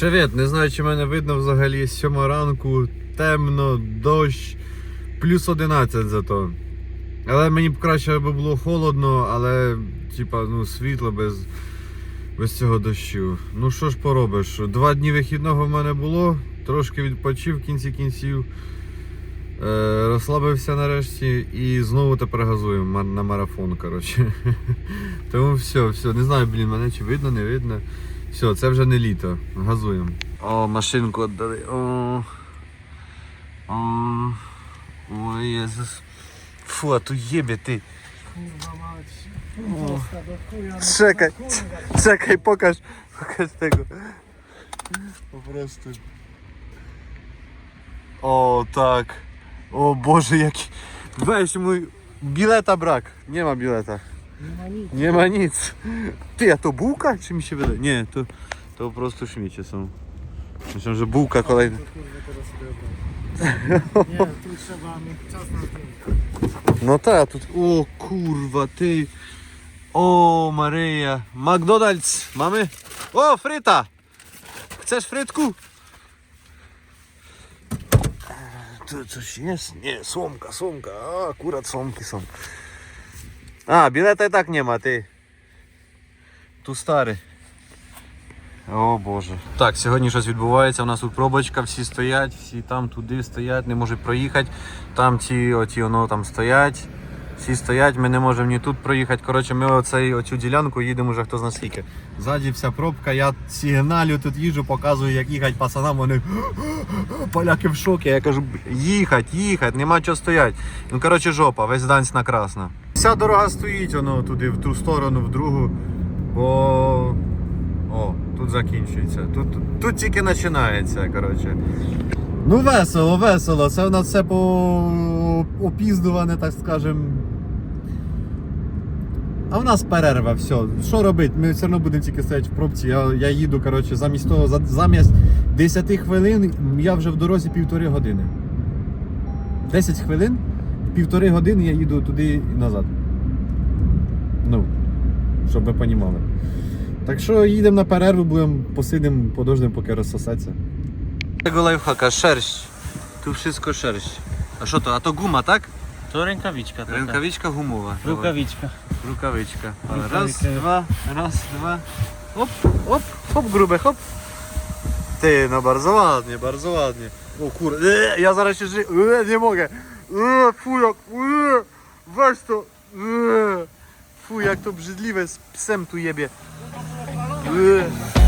Привіт, не знаю, чи мене видно взагалі 7 ранку, темно, дощ, плюс 11 зато. Але мені б краще аби було холодно, але типа, ну, світло без, без цього дощу. Ну що ж поробиш? Два дні вихідного в мене було, трошки відпочив в кінці кінців. Е, розслабився нарешті і знову тепер газую на марафон. коротше. Тому все, все, не знаю, блін, мене чи видно, не видно. Все, це вже не літо. Газуємо. О, машинку віддали. О. О. Ой, Єзус. Фу, а ту єбі ти. Chuja. Czekaj. Czekaj, pokaż. Pokaż tego. Prostu. O, tak. O Boże, jaki. Weź mój. Bileta brak. Nie ma bileta. Nie ma nic. Nie ma nic. Ty, a to bułka? Czy mi się wydaje? Nie, to, to po prostu śmiecie są. Myślę, że bułka kolejna. To kurwa teraz sobie obrać. Nie, tu trzeba mieć czas na tym. No tak, tu... O kurwa, ty. O Maryja. McDonald's, mamy? O, fryta! Chcesz frytku? Tu coś jest? Nie, słomka, słomka. A, akurat słomki są. Bileta i tak nie ma, ty. Tu stary. О Боже. Так, сьогодні щось відбувається. У нас тут пробочка, всі стоять, всі там туди стоять, не можуть проїхати. Там ті, оті воно там стоять. Всі стоять, ми не можемо ні тут проїхати. Коротше, ми оцей, оцю ділянку їдемо вже хто зна скільки. Ззаді вся пробка, я сигналю, тут їжу, показую, як їхати пацанам. Вони поляки в шокі. Я кажу, їхать, їхать, нема чого стояти. Ну коротше, жопа, весь Данськ на красно. Вся дорога стоїть, воно туди, в ту сторону, в другу. Бо. О, тут закінчується. Тут, тут, тільки починається, коротше. Ну весело, весело. Це у нас все по опіздуване, так скажем. А в нас перерва, все. Що робити? Ми все одно будемо тільки стояти в пробці. Я, я їду, коротше, замість того, замість 10 хвилин я вже в дорозі півтори години. 10 хвилин, півтори години я їду туди і назад. Ну, щоб ви розуміли. Так що їдемо на перерву, будемо посидимо, подождемо, поки розсосеться. Tego lifehacka, sierść. Tu wszystko sierść. A co to? A to guma, tak? To rękawiczka taka. Rękawiczka gumowa. Rękawiczka. Rękawiczka. Raz, Rękawiczka. dwa, raz, dwa. Hop, hop, hop, grube, hop. Ty, no bardzo ładnie, bardzo ładnie. O kurde, eee, ja zaraz się ży... Eee, nie mogę. Eee, fuj. Eee, weź to. Eee. Fuj, jak to brzydliwe z psem tu jebie. Eee.